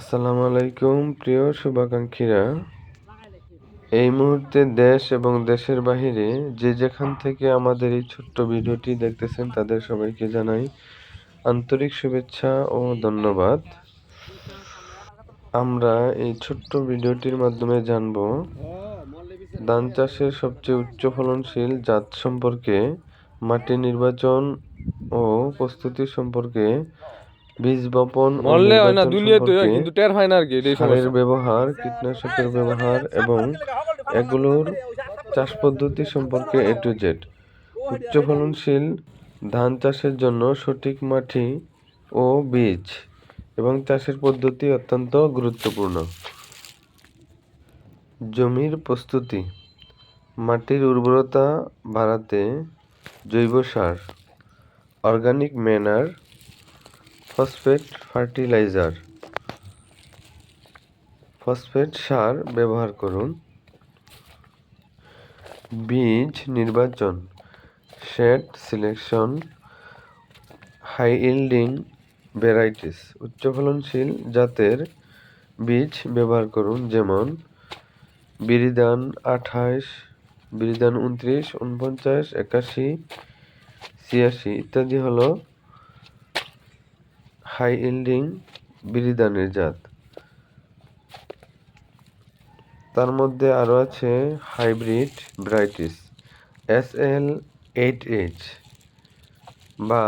আসসালামু আলাইকুম, প্রিয় শুভাকাঙ্ক্ষীরা। এই মুহূর্তে দেশ এবং দেশের বাহিরে যে যেখান থেকে আমাদের এই ছোট্ট ভিডিওটি দেখতেছেন, তাদের সবাইকে জানাই আন্তরিক শুভেচ্ছা ও ধন্যবাদ। আমরা এই ছোট্ট ভিডিওটির মাধ্যমে জানব, ধান চাষের সবচেয়ে উচ্চ ফলনশীল জাত সম্পর্কে, মাটি নির্বাচন ও প্রস্তুতি সম্পর্কে বীজ বপন মরলে হয় না হয় সম্পর্কে কিন্তু টের হয় না আর কি সারের ব্যবহার কীটনাশকের ব্যবহার এবং এগুলোর চাষ পদ্ধতি সম্পর্কে এ টু জেড। উচ্চ ফলনশীল ধান চাষের জন্য সঠিক মাটি ও বীজ এবং চাষের পদ্ধতি অত্যন্ত গুরুত্বপূর্ণ। জমির প্রস্তুতি। মাটির উর্বরতা বাড়াতে জৈব সার organic manure phosphate fertilizer. Phosphate সার ব্যবহার করুন। বীজ নির্বাচন, seed selection, high yielding varieties, উচ্চ ফলনশীল জাতের বীজ ব্যবহার করুন, যেমন বিরিদান আঠাশ বিরিদান উনত্রিশ, উনপঞ্চাশ, একাশি, ছিয়াশি ইত্যাদি হলো হাই ইল্ডিং বিরিদানের জাত। তার মধ্যে আরও আছে hybrid varieties S L eight H বা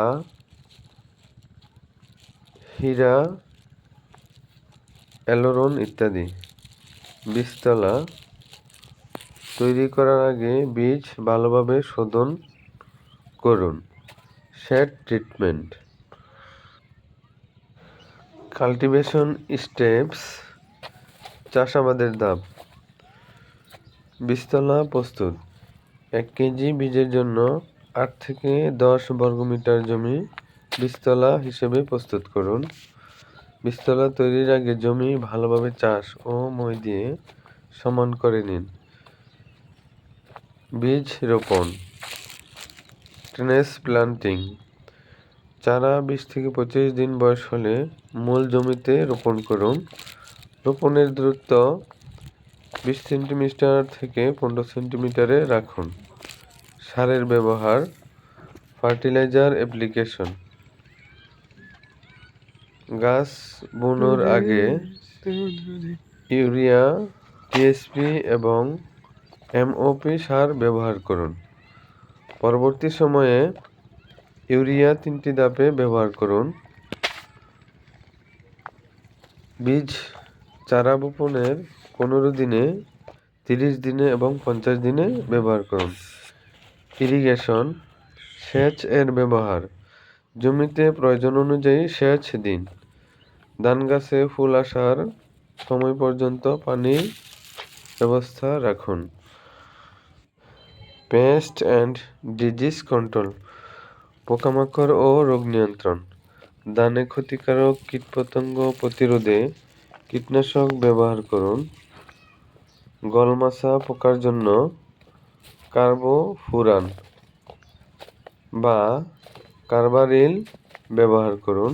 হীরা, অ্যালোরন ইত্যাদি। বীজতলা তৈরি করার আগে বীজ ভালোভাবে শোধন করুন। Shade treatment. কাল্টিভেশন স্টেপস চাষাবাদের ধাপ। বিস্তলা প্রস্তুত। এক কেজি বীজের জন্য আট থেকে দশ বর্গমিটার জমি বিস্তলা হিসেবে প্রস্তুত করুন। বিস্তলা তৈরির আগে জমি ভালোভাবে চাষ ও মই দিয়ে সমান করে নিন। বীজ রোপণ। ট্রেনেস প্লান্টিং চারা বিশ থেকে পঁচিশ দিন বয়স হলে মূল জমিতে রোপণ করুন। রোপণের দূরত্ব বিশ সেন্টিমিটার থেকে পনেরো সেন্টিমিটারে রাখুন। সারের ব্যবহার, ফার্টিলাইজার অ্যাপ্লিকেশন। গাছ বুনোর আগে ইউরিয়া, টিএসপি এবং এমওপি সার ব্যবহার করুন। পরবর্তী সময়ে ইউরিয়া তিনটি ধাপে ব্যবহার করুন। বীজ চারা বপনের পনেরো দিনে, তিরিশ দিনে এবং পঞ্চাশ দিনে ব্যবহার করুন। ইরিগেশন, সেচ এর ব্যবহার। জমিতে প্রয়োজন অনুযায়ী সেচ দিন। ধান গাছে ফুল আসার সময় পর্যন্ত পানির ব্যবস্থা রাখুন। Pest and disease control. পোকামাকড় ও রোগ নিয়ন্ত্রণ। ধানে ক্ষতিকারক কীটপতঙ্গ প্রতিরোধে কীটনাশক ব্যবহার করুন। গলমাছা পোকার জন্য কার্বোফুরান বা কার্বারিল ব্যবহার করুন।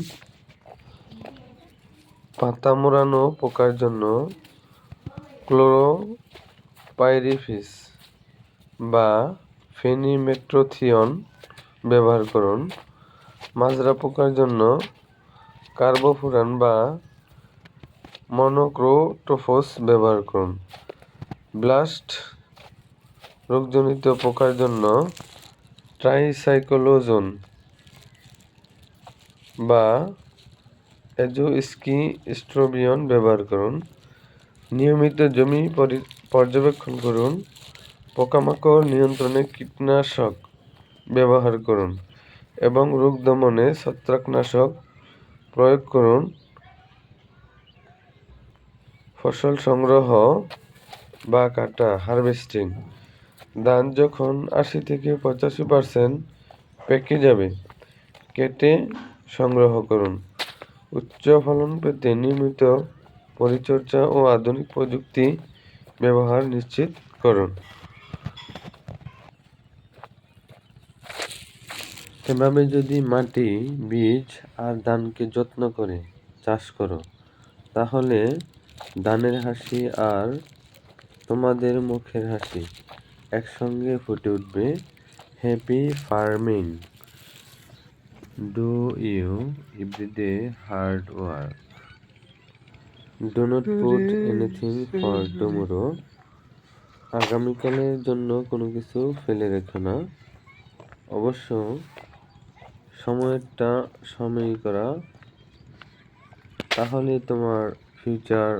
পাতা মোড়ানো পোকার জন্য ক্লোরোপাইরিফিস বা ফেনিমেট্রোথিয়ন ব্যবহার করুন। মাজরা পোকার জন্য কার্বোফুরান বা মনোক্রোটোফোস ব্যবহার করুন। ব্লাস্ট রোগজনিত পোকার জন্য ট্রাইসাইকোলোজন বা এজোস্কি স্ট্রোবিয়ন ব্যবহার করুন। নিয়মিত জমি পর্যবেক্ষণ করুন। পোকামাকড় নিয়ন্ত্রণে কীটনাশক ব্যবহার করুন এবং রোগ দমনে ছত্রাকনাশক প্রয়োগ করুন। ফসল সংগ্রহ বা কাটা, হারভেস্টিং, ধান যখন আশি থেকে পঁচাশি পার্সেন্ট পেকে যাবে, কেটে সংগ্রহ করুন। উচ্চ ফলন পেতে নিয়মিত পরিচর্যা ও আধুনিক প্রযুক্তি ব্যবহার নিশ্চিত করুন। এভাবে যদি মাটি, বীজ আর ধানকে যত্ন করে চাষ করো, তাহলে দানের হাসি আর তোমাদের মুখের হাসি একসঙ্গে ফুটে উঠবে। Happy farming do you everyday hard work do not put anything for tomorrow আগামীকালের জন্য কোনো কিছু ফেলে রেখো না। অবশ্য সময়েরটা সময় করা। তাহলে তোমার ফিউচার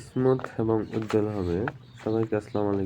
স্মুথ এবং উজ্জ্বল হবে। সবাইকে আসসালামু আলাইকুম।